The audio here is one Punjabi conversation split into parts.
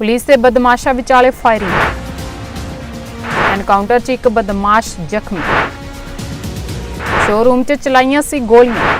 ਪੁਲਿਸ ਤੇ ਬਦਮਾਸ਼ਾਂ ਵਿਚਾਲੇ ਫਾਇਰਿੰਗ। ਐਨਕਾਊਂਟਰ 'ਚ ਇੱਕ ਬਦਮਾਸ਼ ਜ਼ਖਮੀ। ਸ਼ੋਰੂਮ 'ਚ ਚਲਾਈਆਂ ਸੀ ਗੋਲੀਆਂ।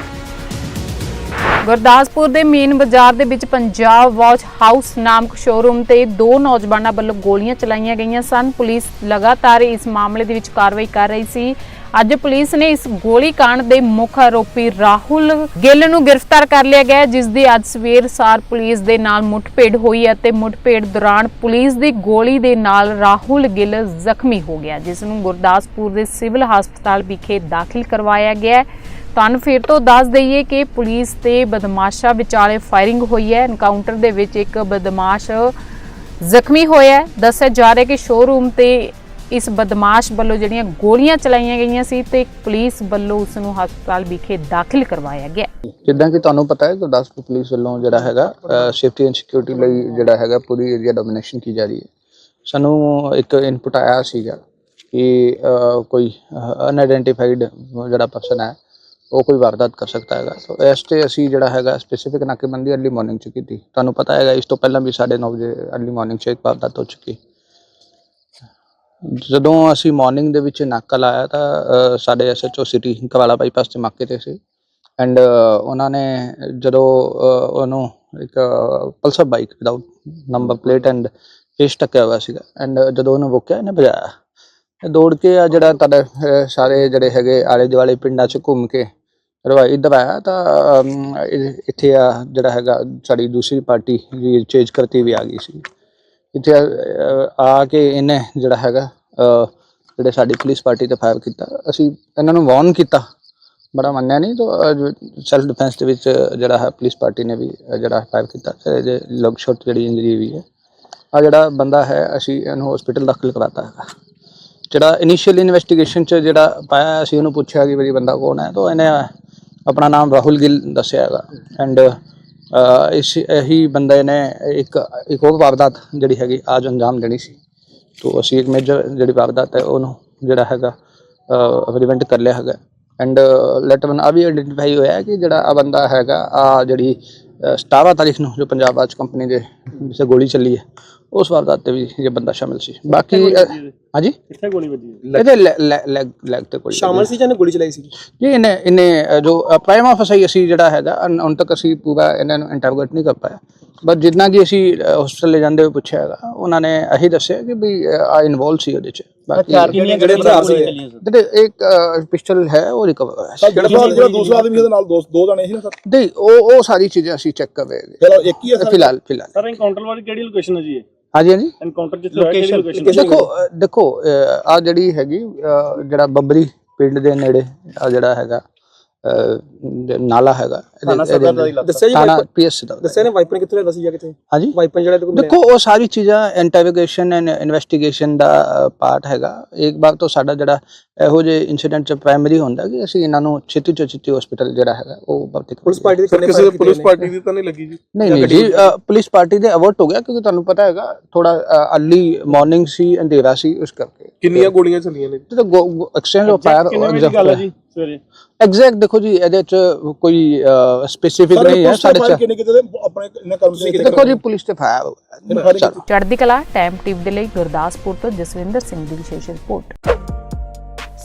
ਗੁਰਦਾਸਪੁਰ ਦੇ ਮੇਨ ਬਾਜ਼ਾਰ ਦੇ ਵਿੱਚ ਪੰਜਾਬ ਵਾਚ ਹਾਊਸ ਨਾਮਕ ਸ਼ੋਰੂਮ ਤੇ ਦੋ ਨੌਜਵਾਨਾਂ ਵੱਲੋਂ ਗੋਲੀਆਂ ਚਲਾਈਆਂ ਗਈਆਂ ਸਨ। ਪੁਲਿਸ ਲਗਾਤਾਰ ਇਸ ਮਾਮਲੇ ਦੇ ਵਿੱਚ ਕਾਰਵਾਈ ਕਰ ਰਹੀ ਸੀ। ਅੱਜ ਪੁਲਿਸ ਨੇ ਇਸ ਗੋਲੀ ਕਾਂਡ ਦੇ ਮੁੱਖ ਆਰੋਪੀ ਰਾਹੁਲ ਗਿੱਲ ਨੂੰ ਗ੍ਰਿਫਤਾਰ ਕਰ ਲਿਆ ਗਿਆ ਜਿਸ ਦੀ ਅੱਜ ਸਵੇਰ ਸਾਰ ਪੁਲਿਸ ਦੇ ਨਾਲ ਮੁੱਠਭੇੜ ਹੋਈ ਅਤੇ ਮੁੱਠਭੇੜ ਦੌਰਾਨ ਪੁਲਿਸ ਦੀ ਗੋਲੀ ਦੇ ਨਾਲ ਰਾਹੁਲ ਗਿੱਲ ਜ਼ਖਮੀ ਹੋ ਗਿਆ, ਜਿਸ ਨੂੰ ਗੁਰਦਾਸਪੁਰ ਦੇ ਸਿਵਲ ਹਸਪਤਾਲ ਵਿਖੇ ਦਾਖਲ ਕਰਵਾਇਆ ਗਿਆ ਤੁਹਾਨੂੰ ਫਿਰ ਤੋਂ ਦੱਸ ਦਈਏ ਕਿ ਪੁਲਿਸ ਤੇ ਬਦਮਾਸ਼ਾਂ ਵਿਚਾਲੇ ਫਾਇਰਿੰਗ ਹੋਈ ਹੈ। ਐਨਕਾਊਂਟਰ ਦੇ ਵਿੱਚ ਇੱਕ ਬਦਮਾਸ਼ ਜ਼ਖਮੀ ਹੋਇਆ ਦੱਸਿਆ ਜਾ ਰਿਹਾ ਕਿ ਸ਼ੋਰੂਮ ਤੇ ਇਸ ਬਦਮਾਸ਼ ਵੱਲੋਂ ਜਿਹੜੀਆਂ ਗੋਲੀਆਂ ਚਲਾਈਆਂ ਗਈਆਂ ਸੀ ਤੇ ਪੁਲਿਸ ਵੱਲੋਂ ਉਸ ਨੂੰ ਹਸਪਤਾਲ ਵਿਖੇ ਦਾਖਲ ਕਰਵਾਇਆ ਗਿਆ ਜਿੱਦਾਂ ਕਿ ਤੁਹਾਨੂੰ ਪਤਾ ਹੈ ਗੁਰਦਾਸਪੁਰ ਪੁਲਿਸ ਵੱਲੋਂ ਜਿਹੜਾ ਹੈਗਾ ਸੇਫਟੀ ਐਂਡ ਸਿਕਿਉਰਿਟੀ ਲਈ ਜਿਹੜਾ ਹੈਗਾ ਪੂਰੀ ਏਰੀਆ ਡੋਮੀਨੇਸ਼ਨ ਕੀ ਜਾ ਰਹੀ ਹੈ ਸਾਨੂੰ ਇੱਕ ਇਨਪੁਟ ਆਇਆ ਸੀਗਾ ਕਿ ਅਹ, ਕੋਈ ਅਨਆਇਡੈਂਟੀਫਾਈਡ ਜਿਹੜਾ ਪਰਸਨ ਹੈ ਉਹ ਕੋਈ ਵਾਰਦਾਤ ਕਰ ਸਕਦਾ ਹੈਗਾ ਸੋ ਇਸ ਤੇ ਅਸੀਂ ਜਿਹੜਾ ਹੈਗਾ ਸਪੈਸੀਫਿਕ ਨਾਕੇਬੰਦੀ ਅਰਲੀ ਮਾਰਨਿੰਗ ਚ ਕੀਤੀ ਤੁਹਾਨੂੰ ਪਤਾ ਹੈਗਾ ਇਸ ਤੋਂ ਪਹਿਲਾਂ ਵੀ 9:30 ਵਜੇ ਅਰਲੀ ਮਾਰਨਿੰਗ ਚ ਇੱਕ ਵਾਰਦਾਤ ਹੋ ਚੁੱਕੀ ਜਦੋਂ ਅਸੀਂ ਮਾਰਨਿੰਗ ਦੇ ਵਿੱਚ ਨਾਕਾ ਲਾਇਆ ਤਾਂ ਅਹ, ਸਾਡੇ ਐਸਐਚਓ ਸਿਟੀ ਕਵਾਲਾ ਬਾਈਪਾਸ ਤੇ ਮੱਕੇ ਤੇ ਸੀ। ਐਂਡ ਉਹਨਾਂ ਨੇ ਜਦੋਂ ਉਹਨੂੰ ਇੱਕ Pulsar bike without number plate and face ਟੱਕਿਆ ਹੋਇਆ ਸੀਗਾ। ਐਂਡ ਜਦੋਂ ਉਹਨੂੰ ਰੋਕਿਆ ਇਹਨੇ ਭਜਾਇਆ। ਦੌੜ ਕੇ ਆ ਜਿਹੜਾ ਤੁਹਾਡੇ ਸਾਰੇ ਜਿਹੜੇ ਹੈਗੇ ਆਲੇ ਦੁਆਲੇ ਪਿੰਡਾਂ 'ਚ ਘੁੰਮ ਕੇ ਰਵਾਈ ਦਵਾਇਆ ਤਾਂ ਇੱਥੇ ਆ ਜਿਹੜਾ ਹੈਗਾ ਸਾਡੀ ਦੂਸਰੀ ਪਾਰਟੀ ਵੀ ਚੇਂਜ ਕਰਤੀ ਵੀ ਆ ਗਈ ਸੀ। ਇੱਥੇ ਆ ਕੇ ਇਹਨੇ ਜਿਹੜਾ ਹੈਗਾ ਜਿਹੜੇ ਸਾਡੀ ਪੁਲਿਸ ਪਾਰਟੀ ਤੇ ਫਾਇਰ ਕੀਤਾ। ਅਸੀਂ ਇਹਨਾਂ ਨੂੰ ਵਾਰਨ ਕੀਤਾ। ਬੜਾ ਮੰਨਿਆ ਨਹੀਂ ਤਾਂ ਸੈਲਫ ਡਿਫੈਂਸ ਦੇ ਵਿੱਚ ਜਿਹੜਾ ਹੈ, ਪੁਲਿਸ ਪਾਰਟੀ ਨੇ ਵੀ ਜਿਹੜਾ ਫਾਇਰ ਕੀਤਾ। ਤੇ ਇਹਦੇ ਲਗ ਸ਼ਾਟ ਜਿਹੜੀ ਇੰਜਰੀ ਹੋਈ ਹੈ, ਆ ਜਿਹੜਾ ਬੰਦਾ ਹੈ, ਅਸੀਂ ਇਹਨੂੰ ਹਸਪੀਟਲ ਦਾਖਲ ਕਰਾਤਾ ਹੈਗਾ। ਜਿਹੜਾ ਇਨੀਸ਼ੀਅਲ ਇਨਵੈਸਟੀਗੇਸ਼ਨ ਚ ਜਿਹੜਾ ਪਾਇਆ ਅਸੀਂ ਉਹਨੂੰ ਪੁੱਛਿਆ ਕਿ ਵੀ ਬੰਦਾ ਕੌਣ ਹੈ, ਤਾਂ ਇਹਨੇ ਆਪਣਾ ਨਾਮ ਰਾਹੁਲ ਗਿੱਲ ਦੱਸਿਆ ਹੈਗਾ। ਐਂਡ ਇਸ ਇਹੀ ਬੰਦੇ ਨੇ ਇੱਕ ਇੱਕ ਹੋਰ ਵਾਰਦਾਤ ਜਿਹੜੀ ਹੈਗੀ ਆਜ ਅੰਜਾਮ ਦੇਣੀ ਸੀ। ਤੋ ਅਸੀਂ ਇੱਕ ਮੇਜਰ ਜਿਹੜੀ ਵਾਰਦਾਤ ਹੈ ਉਹਨੂੰ ਜਿਹੜਾ ਹੈਗਾ ਪ੍ਰੀਵੈਂਟ ਕਰ ਲਿਆ ਹੈਗਾ। ਐਂਡ ਲੈਟਰ ਵਨ ਆ ਵੀ ਆਈਡੈਂਟੀਫਾਈ ਹੋਇਆ ਕਿ ਜਿਹੜਾ ਆ ਬੰਦਾ ਹੈਗਾ ਆ ਜਿਹੜੀ 17 ਤਾਰੀਖ ਨੂੰ ਜੋ ਪੰਜਾਬ ਆਜ ਕੰਪਨੀ ਦੇ ਜਿਸੇ ਗੋਲੀ ਚੱਲੀ ਹੈ ਉਸ ਵਾਰਦਾਤ ਤੇ ਵੀ ਇਹ ਬੰਦਾ ਸ਼ਾਮਿਲ ਸੀ। ਬਾਕੀ ਅਹ, ਹਾਂਜੀ? ਕਿੱਥੇ ਗੋਲੀ ਵੱਜੀ ਇਹਦੇ ਲੈਗ ਲੈਗ ਤੇ ਕੋਈ ਸ਼ਾਮਲ ਸੀ ਜਾਂ ਇਹਨੇ ਗੋਲੀ ਚਲਾਈ ਸੀ? ਜੀ ਇਹਨੇ ਇਹਨੇ ਜੋ ਪ੍ਰਾਈਮਾ ਫਸਾਈ ਅਸੀਂ ਜਿਹੜਾ ਹੈਗਾ ਹੁਣ ਤੱਕ ਅਸੀਂ ਪੂਰਾ ਇਹਨਾਂ ਨੂੰ ਇੰਟਰੋਗੇਟ ਨਹੀਂ ਕਰ ਪਾਇਆ। ਬਟ ਜਿੰਨਾ ਕਿ ਅਸੀਂ ਹਸਪੀਟਲ ਲੈ ਜਾਂਦੇ ਹੋਏ ਪੁੱਛਿਆ ਹੈਗਾ ਉਹਨਾਂ ਨੇ ਇਹੀ ਦੱਸਿਆ ਕਿ ਵੀ ਆ ਇਨਵੋਲਵ ਸੀ ਉਹਦੇ ਚ। ਬਾਕੀ ਜਿਹੜੇ ਹਥਿਆਰ ਸੀ? ਜਿਹੜੇ ਇੱਕ ਪਿਸਟਲ ਹੈ ਉਹ ਰਿਕਵਰ ਹੋਇਆ ਸੀ। ਜਿਹੜਾ ਸਰ ਜਿਹੜਾ ਦੂਸਰਾ ਆਦਮੀ ਉਹਦੇ ਨਾਲ ਦੋ ਦੋ ਜਣੇ ਸੀ ਨਾ ਸਰ? ਨਹੀਂ ਉਹ ਉਹ ਸਾਰੀ ਚੀਜ਼ਾਂ ਅਸੀਂ ਚੈੱਕ ਕਰ ਰਹੇ ਹਾਂ ਚਲੋ ਇੱਕ ਹੀ ਹੈ ਸਰ? ਫਿਲਹਾਲ ਫਿਲਹਾਲ। ਸਰ ਐਨਕਾਊਂਟਰ ਵਾਲੀ ਕਿਹੜੀ ਲੋਕੇਸ਼ਨ ਹੈ ਜੀ ਇਹ? ਹਾਂਜੀ ਹਾਂਜੀ। ਐਨਕਾਊਂਟਰ ਜਿੱਥੇ ਹੋਇਆ ਕਿਹੜੀ ਲੋਕੇਸ਼ਨ ਦੇਖੋ ਅ, ਦੇਖੋ ਆ ਜਿਹੜੀ ਹੈਗੀ ਅ, ਜਿਹੜਾ ਬੱਬਰੀ ਪਿੰਡ ਦੇ ਨੇੜੇ ਆ ਜਿਹੜਾ ਹੈਗਾ ਅ, ਜ- ਨਾਲਾ ਹੈਗਾ ਇਹਦੇ- ਇਹਦੇ- ਦੱਸਿਆ ਜੀ ਥਾਣਾ ਪੀਐਸ ਦਾ। ਦੱਸਿਆ ਨੇ ਵਾਈਪਰ ਕਿੱਥੇ ਲਿਆ ਸੀ ਜਾਂ ਕਿੱਥੇ ਹਾਂਜੀ। ਵਾਈਪਰ ਜਿਹੜਾ ਤੇ ਦੇਖੋ ਉਹ ਸਾਰੀ ਚੀਜ਼ਾਂ ਇੰਟਰੋਗੇਸ਼ਨ ਐਂਡ ਇਨਵੈਸਟੀਗੇਸ਼ਨ ਦਾ ਪਾਰਟ ਹੈਗਾ। ਇੱਕ ਵਾਰ ਤੋਂ ਸਾਡਾ ਜਿਹੜਾ ਇਹੋ ਜਿਹੇ ਇਨਸੀਡੈਂਟ ਚ ਪ੍ਰਾਇਮਰੀ ਹੁੰਦਾ ਕਿ ਅਸੀਂ ਇਹਨਾਂ ਨੂੰ ਛੇਤੀ ਤੋਂ ਛੇਤੀ ਹਸਪੀਟਲ ਜਿਹੜਾ ਹੈਗਾ ਉਹ ਭਰਤੀ ਕਰ ਪੁਲਿਸ ਪਾਰਟੀ ਦੇ ਕਿੰਨੇ ਕਿਸੇ ਪੁਲਿਸ ਪਾਰਟੀ ਦੀ ਤਾਂ ਨਹੀਂ ਲੱਗੀ ਜੀ। ਨਹੀਂ ਨਹੀਂ ਜੀ ਪੁਲਿਸ ਪਾਰਟੀ ਦੇ ਅਵਰਟ ਹੋ ਗਿਆ ਕਿਉਂਕਿ ਤੁਹਾਨੂੰ ਪਤਾ ਹੈਗਾ ਥੋੜਾ ਅਰਲੀ ਮਾਰਨਿੰਗ ਸੀ ਅੰਧੇਰਾ ਸੀ ਉਸ ਕਰਕੇ। ਕਿੰਨੀਆਂ ਗੋਲੀਆਂ ਚੱਲੀਆਂ ਨੇ? ਤੇ ਐਕਸਚੇਂਜ ਆਫ ਫਾਇਰ ਐਗਜ਼ੈਕਟ ਦੇਖੋ ਜੀ ਇਹਦੇ ਚ ਕੋਈ ਸਪੈਸੀਫਿਕ ਨਹੀਂ ਹੈ ਸਾਡੇ ਚ ਕਿੰਨੇ ਕਿਤੇ ਦੇ ਆਪਣੇ ਇਹਨਾਂ ਕੰਮ ਸੀ ਦੇਖੋ ਜੀ ਪੁਲਿਸ ਤੇ ਫਾਇਰ ਚੜ੍ਹਦੀ ਕਲਾ ਟਾਈਮ ਟਿਪ ਦੇ ਲਈ ਗੁਰਦਾਸਪੁਰ ਤੋਂ ਜਸਵਿੰਦਰ ਸਿੰਘ ਦੀ ਵਿਸ਼ੇਸ਼ ਰਿਪੋਰਟ।